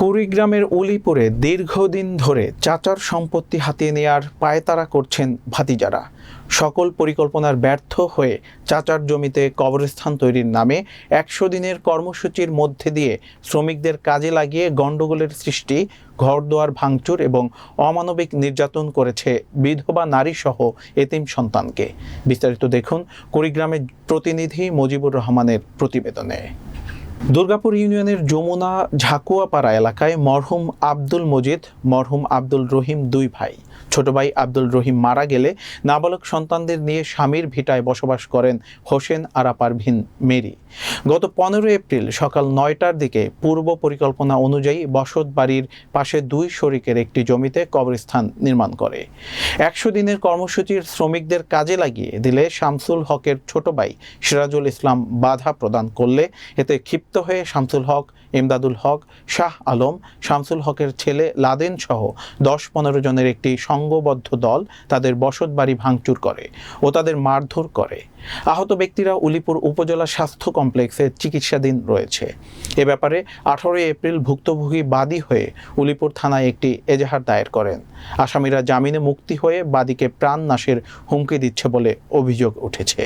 কুড়িগ্রামের উলিপুরে দীর্ঘদিন ধরে চাচার সম্পত্তি হাতিয়ে নেয়ার পায়তারা করছেন ভাতিজারা। সকল পরিকল্পনার ব্যর্থ হয়ে চাচার জমিতে কবরস্থান তৈরির নামে একশো দিনের কর্মসূচির মধ্যে দিয়ে শ্রমিকদের কাজে লাগিয়ে গণ্ডগোলের সৃষ্টি, ঘরদোয়ার ভাঙচুর এবং অমানবিক নির্যাতন করেছে বিধবা নারীসহ এতিম সন্তানকে। বিস্তারিত দেখুন কুড়িগ্রামের প্রতিনিধি মুজিবুর রহমানের প্রতিবেদনে। দুর্গাপুর ইউনিয়নের যমুনা ঝাকুয়াপাড়া এলাকায় মরহুম আব্দুল মজিদ, মরহুম আব্দুল রহিম দুই ভাই। ছোট ভাই আব্দুল রহিম মারা গেলে নাবালক সন্তানদের নিয়ে স্বামীর ভিটায় বসবাস করেন হোসেন আরাপার ভিন মেরি। গত পনেরো এপ্রিল সকাল নয়টার দিকে পূর্ব পরিকল্পনা অনুযায়ী বসত বাড়ির পাশে দুই শরিকের একটি জমিতে কবরস্থান নির্মাণ করে। একশো দিনের কর্মসূচির শ্রমিকদের কাজে লাগিয়ে দিলে শামসুল হকের ছোট ভাই সিরাজুল ইসলাম বাধা প্রদান করলে এতে ক্ষিপ্ত হয়ে শামসুল হক, ইমদাদুল হক, শাহ আলম, শামসুল হকের ছেলে লাদেন সহ দশ পনেরো জনের একটি সংঘবদ্ধ দল তাদের বসত বাড়ি ভাঙচুর করে ও তাদের মারধর করে। আহত ব্যক্তিরা উলিপুর উপজেলা স্বাস্থ্য কমপ্লেক্সে চিকিৎসাধীন রয়েছে। এ ব্যাপারে আঠারোই এপ্রিল ভুক্তভোগী বাদী হয়ে উলিপুর থানায় একটি এজাহার দায়ের করেন। আসামিরা জামিনে মুক্তি হয়ে বাদীকে প্রাণ নাশের হুমকি দিচ্ছে বলে অভিযোগ উঠেছে।